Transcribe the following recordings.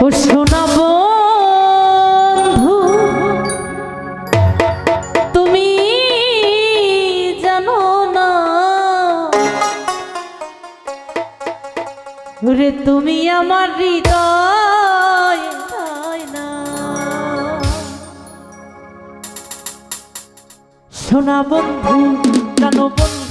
শোনাবো বন্ধু। তুমি জানো না। রে আমার হৃদয় না? শোনা বন্ধু জানো বন্ধু।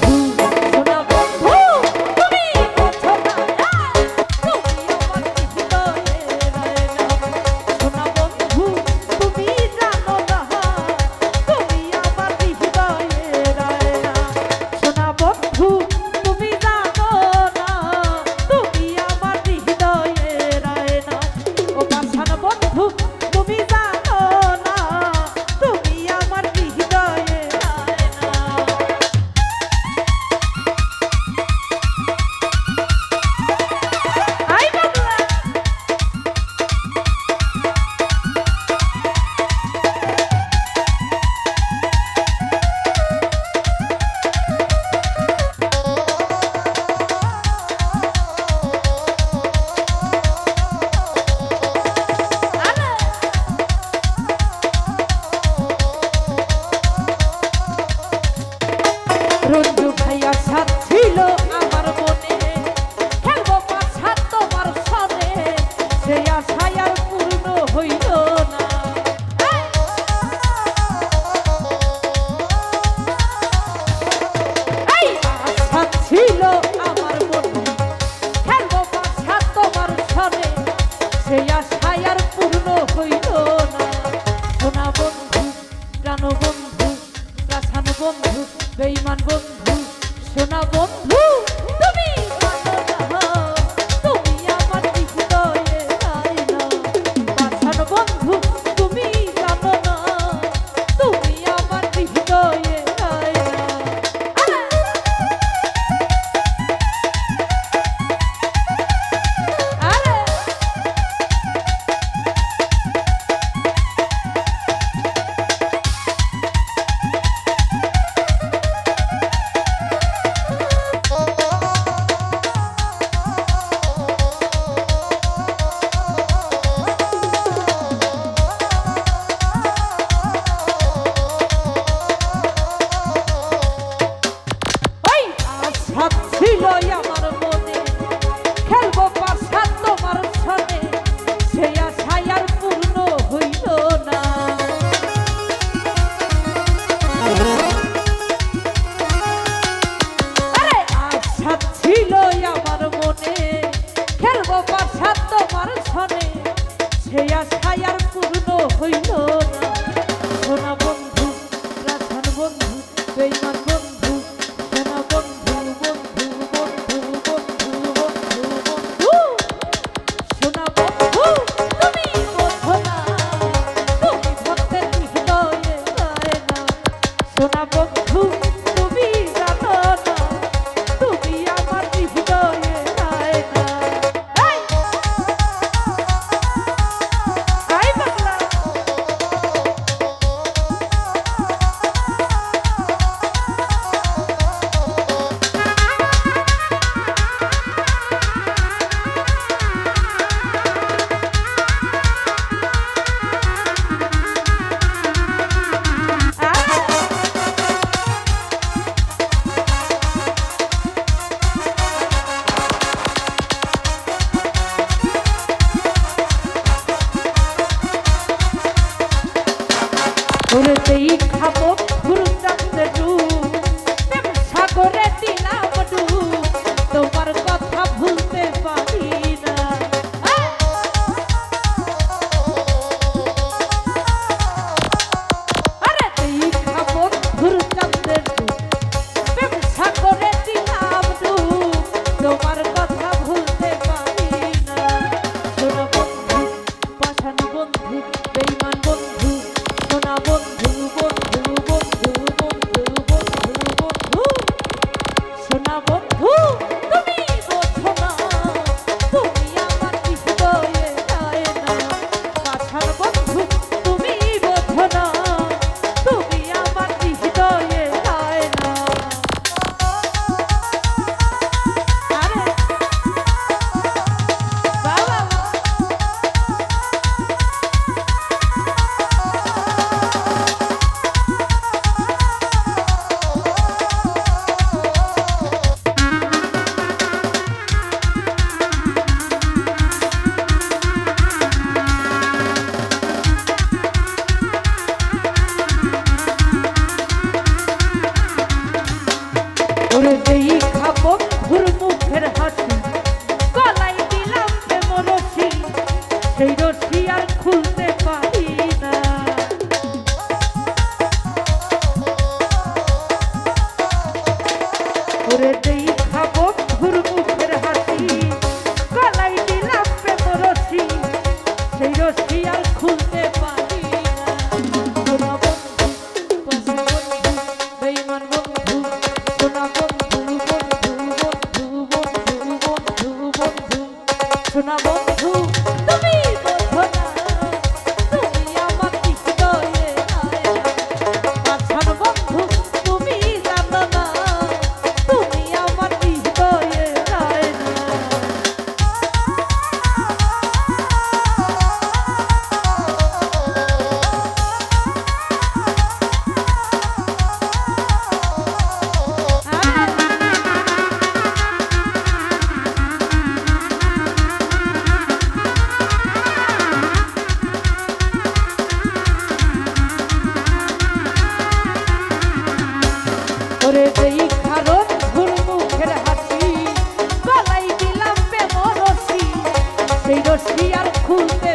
আমার বন্ধু sei ওরে যেই খারণ ঘুর মুখের হাসি গলাই দিলাম বে মরসি সেই রসি আর খুলতে